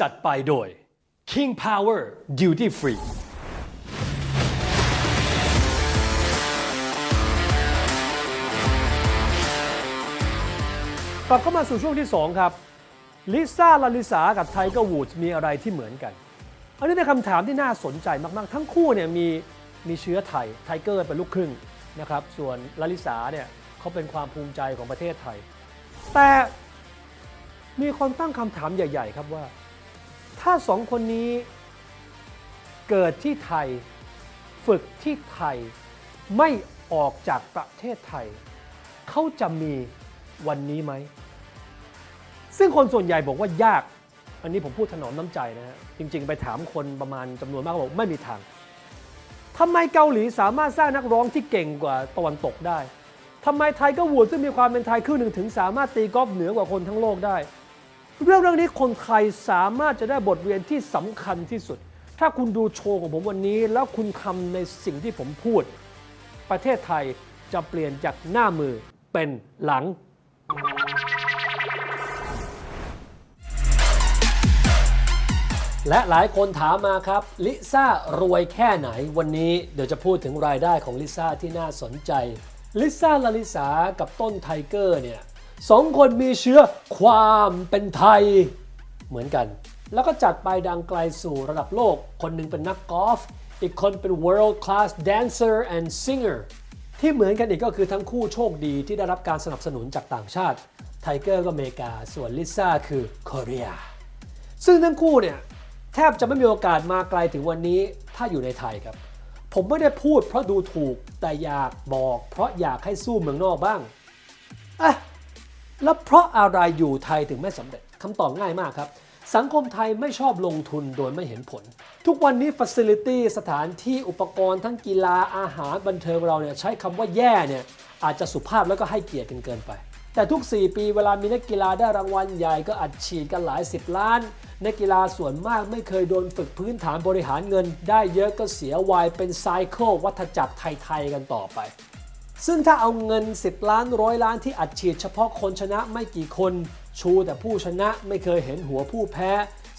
จัดไปโดย King Power Duty Free กลับเข้ามาสู่ช่วงที่ 2 ครับลิซ่าลาลิสากับไทเกอร์วูดมีอะไรที่เหมือนกัน อันนี้เป็นคำถามที่น่าสนใจมาก ๆ ทั้งคู่เนี่ยมีมีเชื้อไทยไทเกอร์เป็นลูกครึ่งนะครับส่วนลาลิสาเนี่ยเขาเป็นความภูมิใจของประเทศไทย แต่มีคนตั้งคำถามใหญ่ ๆ ครับว่า ถ้าสองคนนี้เกิดที่ไทยฝึกที่ไทยไม่ออกจากประเทศไทย เขาจะมีวันนี้ไหม ซึ่งคนส่วนใหญ่บอกว่ายาก อันนี้ผมพูดถนอมน้ำใจนะฮะ จริง ๆ ไปถามคนประมาณจำนวนมากเขาบอกไม่มีทางทำไมเกาหลีสามารถสร้างนักร้องที่เก่งกว่าตะวันตกได้ทำไมไทยก็วูดซึ่งมีความเป็นไทยครึ่งหนึ่งถึงสามารถตีกอล์ฟเหนือกว่าคนทั้งโลกได้ เรื่องเรื่องนี้คนไทยสามารถจะได้บทเรียนที่สำคัญที่สุด ถ้าคุณดูโชว์ของผมวันนี้ แล้วคุณทำในสิ่งที่ผมพูด ประเทศไทยจะเปลี่ยนจากหน้ามือเป็นหลังและหลายคนถามมาครับลิซ่ารวยแค่ไหนวันนี้เดี๋ยวจะพูดถึงรายได้ของลิซ่าที่น่าสนใจลิซ่าลาลิสากับต้นไทเกอร์เนี่ย สองคนมีเชื้อความเป็นไทยเหมือนกัน แล้วก็จัดไปดังไกลสู่ระดับโลก คนหนึ่งเป็นนักกอล์ฟ อีกคนเป็น world class dancer and singer ที่เหมือนกันอีกก็คือทั้งคู่โชคดีที่ได้รับการสนับสนุนจากต่างชาติ ไทเกอร์ก็อเมริกา ส่วนลิซ่าคือเกาหลีซึ่งทั้งคู่เนี่ยแทบจะไม่มีโอกาสมาไกลถึงวันนี้ถ้าอยู่ในไทยครับ ผมไม่ได้พูดเพราะดูถูกแต่อยากบอกเพราะอยากให้สู้เมืองนอกบ้างอะ แล้วเพราะอะไรอยู่ไทยถึงไม่สำเร็จคำตอบง่ายมากครับ สังคมไทยไม่ชอบลงทุนโดยไม่เห็นผล ทุกวันนี้ฟั c i ลิตี้สถานที่อุปกรณ์ทั้งกีฬาอาหารบันเทิงเราเนี่ยใช้คำว่าแย่เนี่ยอาจจะสุภาพแล้วก็ให้เกียรติกันเกินไป แต่ทุก 4 ปีเวลามีนักกีฬาได้รางวัลใหญ่ก็อัดฉีดกันหลาย 10 ล้านนักกีฬาส่วนมากไม่เคยโดนฝึกพื้นฐานบริหารเงิน ได้เยอะก็เสียวายเป็นไซเคิลวัฏจักรไทยๆกันต่อไป ซึ่งถ้าเอาเงิน 10 ล้านร้อยล้านที่อัดฉีดเฉพาะคนชนะไม่กี่คน ชูแต่ผู้ชนะไม่เคยเห็นหัวผู้แพ้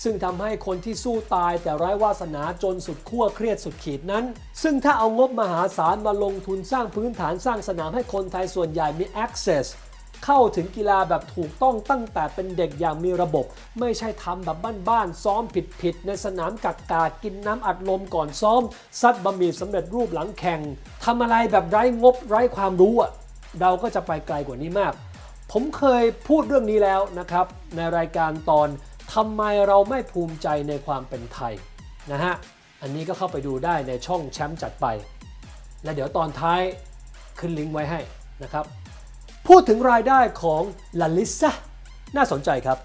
ซึ่งทำให้คนที่สู้ตายแต่ไร้วาสนาจนสุดขั้วเครียดสุดขีดนั้น ซึ่งถ้าเอางบมหาศาลมาลงทุนสร้างพื้นฐานสร้างสนามให้คนไทยส่วนใหญ่มี access เข้าถึงกีฬาแบบถูกต้องตั้งแต่เป็นเด็กอย่างมีระบบ ไม่ใช่ทำแบบบ้านๆซ้อมผิดๆในสนามกักกากินน้ำอัดลมก่อนซ้อม ซัดบะหมี่สำเร็จรูปหลังแข่งทำอะไรแบบไร้งบไร้ความรู้อะเราก็จะไปไกลกว่านี้มาก ผมเคยพูดเรื่องนี้แล้วนะครับ ในรายการตอนทำไมเราไม่ภูมิใจในความเป็นไทยนะฮะ อันนี้ก็เข้าไปดูได้ในช่องแชมป์จัดไป และเดี๋ยวตอนท้ายขึ้นลิงก์ไว้ให้นะครับ พูดถึงรายได้ของลาลิซาน่าสนใจครับ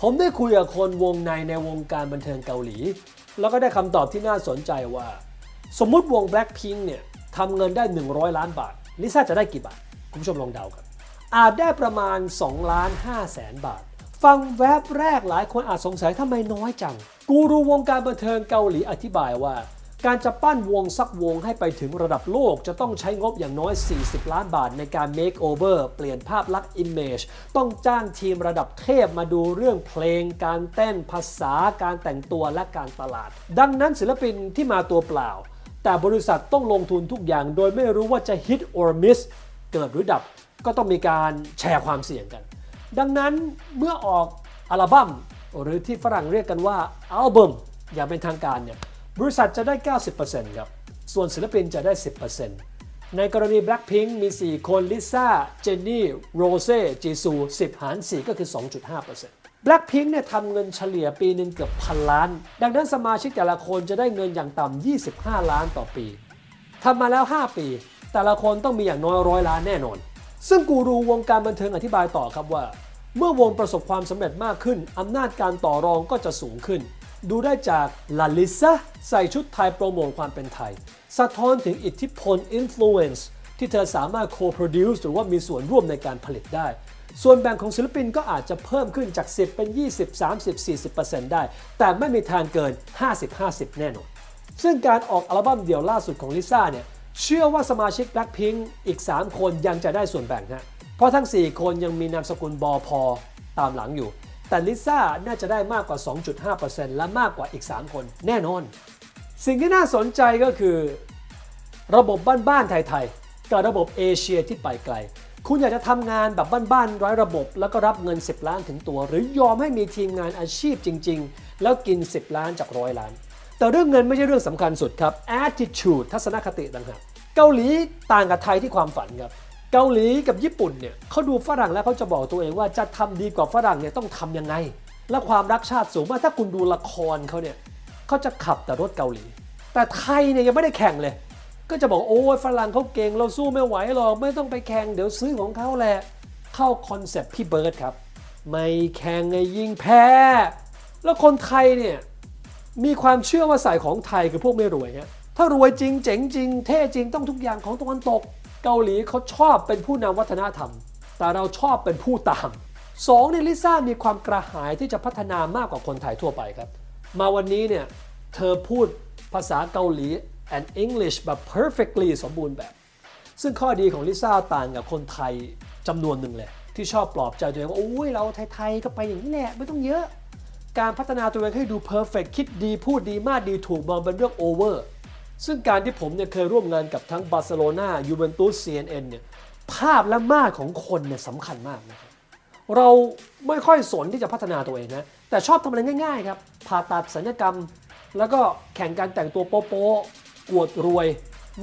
ผมได้คุยกับคนวงในในวงการบันเทิงเกาหลี แล้วก็ได้คำตอบที่น่าสนใจว่า สมมุติวง Blackpink เนี่ยทำเงินได้ 100 ล้านบาท ลิซ่าจะได้กี่บาท คุณผู้ชมลองเดากันอาจได้ประมาณ2ล้าน5แสนบาท ฟังแวบแรกหลายคนอาจสงสัยทำไมน้อยจัง กูรูวงการบันเทิงเกาหลีอธิบายว่า การจะปั้นวงสักวงให้ไปถึงระดับโลก จะต้องใช้งบอย่างน้อย 40 ล้านบาทในการ make over เปลี่ยนภาพลักษณ์ image ต้องจ้างทีมระดับเทพมาดูเรื่องเพลง การเต้นภาษา การแต่งตัวและการตลาด ดังนั้นศิลปินที่มาตัวเปล่า แต่บริษัทต้องลงทุนทุกอย่าง โดยไม่รู้ว่าจะ hit or miss เกิดหรือดับ ก็ต้องมีการแชร์ความเสี่ยงกัน ดังนั้นเมื่อออกอัลบั้มหรือที่ฝรั่งเรียกกันว่าอัลบั้มอย่างเป็นทางการเนี่ย บริษัทจะได้ 90%ครับ ส่วนศิลปินจะได้ 10%ในกรณี Blackpink มี 4 คน ลิซ่า เจนนี่ โรเซ่ จีซู 10 หาร 4 ก็คือ 2.5% Blackpink เนี่ยทำเงินเฉลี่ยปีหนึ่งเกือบพันล้าน ดังนั้นสมาชิกแต่ละคนจะได้เงินอย่างต่ำ 25 ล้านต่อปี ทำมาแล้ว 5 ปี แต่ละคนต้องมีอย่างน้อยร้อยล้านแน่นอน ซึ่งกูรูวงการบันเทิงอธิบายต่อครับว่า เมื่อวงประสบความสำเร็จมากขึ้นอำนาจการต่อรองก็จะสูงขึ้น ดูได้จากลาลิซาใส่ชุดไทยโปรโมทความเป็นไทย สะท้อนถึงอิทธิพล influence ที่เธอสามารถ co-produce หรือว่ามีส่วนร่วมในการผลิตได้ ส่วนแบ่งของศิลปินก็อาจจะเพิ่มขึ้นจาก 10 เป็น 20 30 40%ได้ แต่ไม่มีทางเกิน 50-50 แน่นอน ซึ่งการออกอัลบั้มเดี่ยวล่าสุดของลิซ่าเนี่ยเชื่อว่าสมาชิก Blackpink อีก 3 คนยังจะได้ส่วนแบ่งฮะเพราะทั้ง 4 คนยังมีนามสกุลบอพอตามหลังอยู่ แต่ลิซ่าน่าจะได้มากกว่า 2.5%และมากกว่าอีก 3 คนแน่นอน สิ่งที่น่าสนใจก็คือ ระบบบ้านๆไทยๆกับระบบเอเชียที่ไปไกล คุณอยากจะทำงานแบบบ้านๆร้อยระบบ แล้วก็รับเงิน 10 ล้านถึงตัว หรือยอมให้มีทีมงานอาชีพจริง ๆ แล้วกิน 10 ล้านจากร้อยล้าน แต่เรื่องเงินไม่ใช่เรื่องสำคัญสุดครับ attitude ทัศนคติต่างหากเกาหลีต่างกับไทยที่ความฝันครับ เกาหลีกับญี่ปุ่นเนี่ยเขาดูฝรั่งแล้วเขาจะบอกตัวเองว่าจะทำดีกว่าฝรั่งเนี่ยต้องทำยังไง และความรักชาติสูงมากถ้าคุณดูละครเขาเนี่ยเขาจะขับแต่รถเกาหลี แต่ไทยเนี่ยยังไม่ได้แข่งเลย ก็จะบอกโอ้ยฝรั่งเขาเก่งเราสู้ไม่ไหวหรอกไม่ต้องไปแข่งเดี๋ยวซื้อของเขาแหละเข้าคอนเซปต์พี่เบิร์ดครับไม่แข่งไงยิงแพ้ แล้วคนไทยเนี่ยมีความเชื่อว่าสายของไทยคือพวกไม่รวยฮะถ้ารวยจริงเจ๋งจริงเท่จริงต้องทุกอย่างของตะวันตก เกาหลีเขาชอบเป็นผู้นำวัฒนธรรม แต่เราชอบเป็นผู้ตามสองในลิซ่ามีความกระหายที่จะพัฒนามากกว่าคนไทยทั่วไปครับ มาวันนี้เนี่ยเธอพูดภาษาเกาหลี and English แบบ perfectly สมบูรณ์แบบ ซึ่งข้อดีของลิซ่าต่างกับคนไทยจำนวนหนึ่งเลย ที่ชอบปลอบใจตัวเองว่าโอ้ยเราไทยๆก็ไปอย่างนี้แหละไม่ต้องเยอะ การพัฒนาตัวเองให้ดู perfect คิดดีพูดดีมากดีถูกมองเป็นเรื่อง over ซึ่งการที่ผมเนี่ยเคยร่วมงานกับทั้งบาร์เซโลนายูเวนตุส CNN เนี่ยภาพและมาตรของคนเนี่ยสำคัญมากนะครับเราไม่ค่อยสนที่จะพัฒนาตัวเองนะแต่ชอบทำอะไรง่ายๆครับผ่าตัดศัลยกรรม แล้วก็แข่งการแต่งตัวโป๊ะๆกวดรวย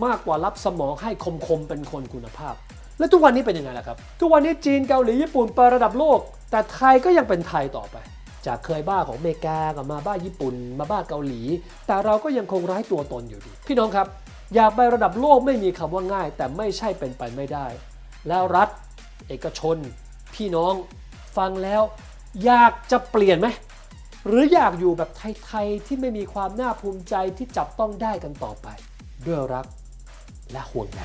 มากกว่ารับสมองให้คมๆเป็นคนคุณภาพ และทุกวันนี้เป็นยังไงล่ะครับ ทุกวันนี้จีนเกาหลีญี่ปุ่นไประดับโลก แต่ไทยก็ยังเป็นไทยต่อไป จากเคยบ้าของอเมริกากับมาบ้าญี่ปุ่น มาบ้าเกาหลี แต่เราก็ยังคงไร้ตัวตนอยู่ดีพี่น้องครับ อยากไประดับโลกไม่มีคำว่าง่าย แต่ไม่ใช่เป็นไปไม่ได้ แล้วรัฐ เอกชน พี่น้องฟังแล้ว อยากจะเปลี่ยนไหมหรืออยากอยู่แบบไทยๆที่ไม่มีความน่าภูมิใจที่จับต้องได้กันต่อไป ด้วยรักและห่วงใย